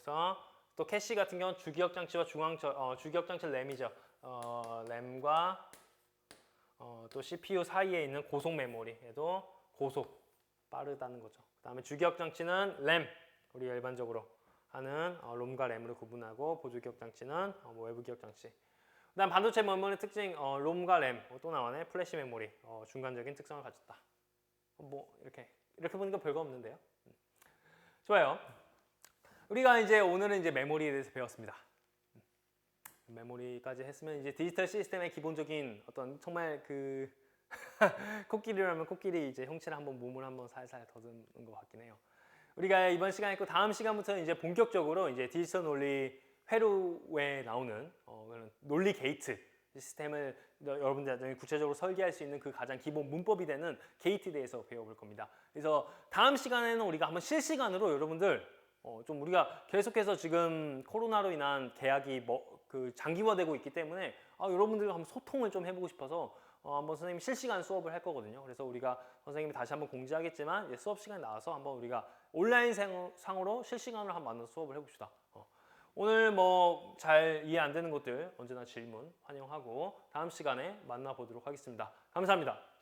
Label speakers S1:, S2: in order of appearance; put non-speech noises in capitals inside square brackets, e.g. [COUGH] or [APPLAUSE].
S1: 그래서 또 캐시 같은 경우는 주기억 장치와 중앙 저, 어, 주기억 장치 램이죠. 어, 램과 어, 또 CPU 사이에 있는 고속 메모리에도 고속 빠르다는 거죠. 그다음에 주기억 장치는 램 우리 일반적으로 하는 어, 롬과 램으로 구분하고 보조 기억 장치는 어, 뭐 외부 기억 장치. 그다음 반도체 메모리 특징 어, 롬과 램 또 나와네 플래시 메모리 어, 중간적인 특성을 가졌다. 어, 뭐 이렇게 이렇게 보니까 별거 없는데요. 음. 좋아요. 우리가 이제 오늘은 이제 메모리에 대해서 배웠습니다. 음. 메모리까지 했으면 이제 디지털 시스템의 기본적인 어떤 정말 그 [LAUGHS] 코끼리라면 코끼리 이제 형체를 한번 몸을 한번 살살 더듬는 것 같긴 해요. 우리가 이번 시간 있고 다음 시간부터는 이제 본격적으로 이제 디지털 논리 회로에 나오는 어, 그런 논리 게이트 시스템을 여러분들 나중에 구체적으로 설계할 수 있는 그 가장 기본 문법이 되는 게이트에 대해서 배워볼 겁니다. 그래서 다음 시간에는 우리가 한번 실시간으로 여러분들 어, 좀 우리가 계속해서 지금 코로나로 인한 계약이 뭐, 그 장기화되고 있기 때문에 아, 여러분들과 한번 소통을 좀 해보고 싶어서 어, 한번 선생님이 실시간 수업을 할 거거든요. 그래서 우리가 선생님이 다시 한번 공지하겠지만 수업 시간에 나와서 한번 우리가 온라인 상- 상으로 실시간으로 한번 만나서 수업을 해봅시다. 어. 오늘 뭐 잘 이해 안 되는 것들 언제나 질문 환영하고 다음 시간에 만나보도록 하겠습니다. 감사합니다.